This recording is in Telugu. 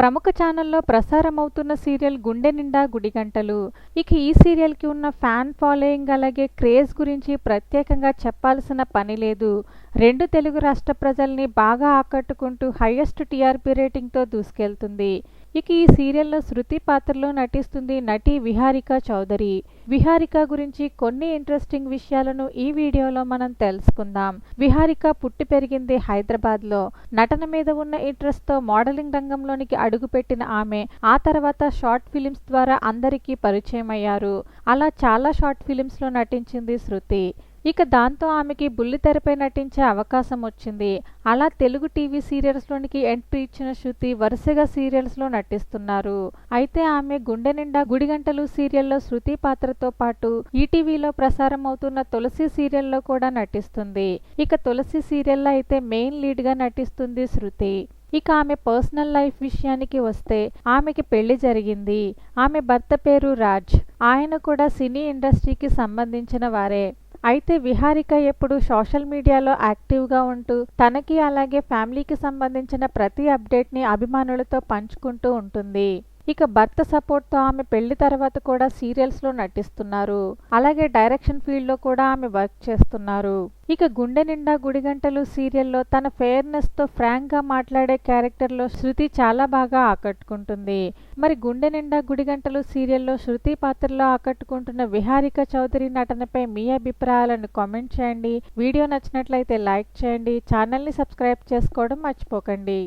ప్రముఖ ఛానల్లో ప్రసారమవుతున్న సీరియల్ గుండె నిండా గుడిగంటలు ఇక ఈ సీరియల్కి ఉన్న ఫ్యాన్ ఫాలోయింగ్ అలాగే క్రేజ్ గురించి ప్రత్యేకంగా చెప్పాల్సిన పని లేదు. రెండు తెలుగు రాష్ట్ర ప్రజల్ని బాగా ఆకట్టుకుంటూ హైయెస్ట్ టీఆర్పీ రేటింగ్తో దూసుకెళ్తుంది. ఇక ఈ సీరియల్లో శృతి పాత్రలో నటిస్తుంది నటి విహారిక చౌదరి. విహారిక గురించి కొన్ని ఇంట్రెస్టింగ్ విషయాలను ఈ వీడియోలో మనం తెలుసుకుందాం. విహారిక పుట్టి పెరిగింది హైదరాబాద్లో. నటన మీద ఉన్న ఇంట్రెస్ట్తో మోడలింగ్ రంగంలోనికి అడుగుపెట్టిన ఆమె ఆ తర్వాత షార్ట్ ఫిలిమ్స్ ద్వారా అందరికీ పరిచయం అయ్యారు అలా చాలా షార్ట్ ఫిలిమ్స్లో నటించింది శృతి. ఇక దాంతో ఆమెకి బుల్లితెరపై నటించే అవకాశం వచ్చింది. అలా తెలుగు టీవీ సీరియల్స్లోనికి ఎంట్రీ ఇచ్చిన శృతి వరుసగా సీరియల్స్లో నటిస్తున్నారు. అయితే ఆమె గుండె నిండా గుడిగంటలు సీరియల్లో శృతి పాత్రతో పాటు ఈటీవీలో ప్రసారం అవుతున్న తులసి సీరియల్లో కూడా నటిస్తుంది. ఇక తులసి సీరియల్లో అయితే మెయిన్ లీడ్గా నటిస్తుంది శృతి. ఇక ఆమె పర్సనల్ లైఫ్ విషయానికి వస్తే ఆమెకి పెళ్ళి జరిగింది. ఆమె భర్త పేరు రాజ్. ఆయన కూడా సినీ ఇండస్ట్రీకి సంబంధించిన వారే. అయితే విహారిక ఎప్పుడు సోషల్ మీడియాలో యాక్టివ్గా ఉంటూ తనకి అలాగే ఫ్యామిలీకి సంబంధించిన ప్రతి అప్డేట్ని అభిమానులతో పంచుకుంటూ ఉంటుంది. ఇక భర్త సపోర్ట్తో ఆమె పెళ్ళి తర్వాత కూడా సీరియల్స్లో నటిస్తున్నారు. అలాగే డైరెక్షన్ ఫీల్డ్లో కూడా ఆమె వర్క్ చేస్తున్నారు. ఇక గుండె నిండా గుడిగంటలు సీరియల్లో తన ఫెయిర్నెస్తో ఫ్రాంక్గా మాట్లాడే క్యారెక్టర్లో శృతి చాలా బాగా ఆకట్టుకుంటుంది. మరి గుండె నిండా గుడిగంటలు సీరియల్లో శృతి పాత్రలో ఆకట్టుకుంటున్న విహారిక చౌదరి నటనపై మీ అభిప్రాయాలను కామెంట్ చేయండి. వీడియో నచ్చినట్లయితే లైక్ చేయండి. ఛానల్ని సబ్స్క్రైబ్ చేసుకోవడం మర్చిపోకండి.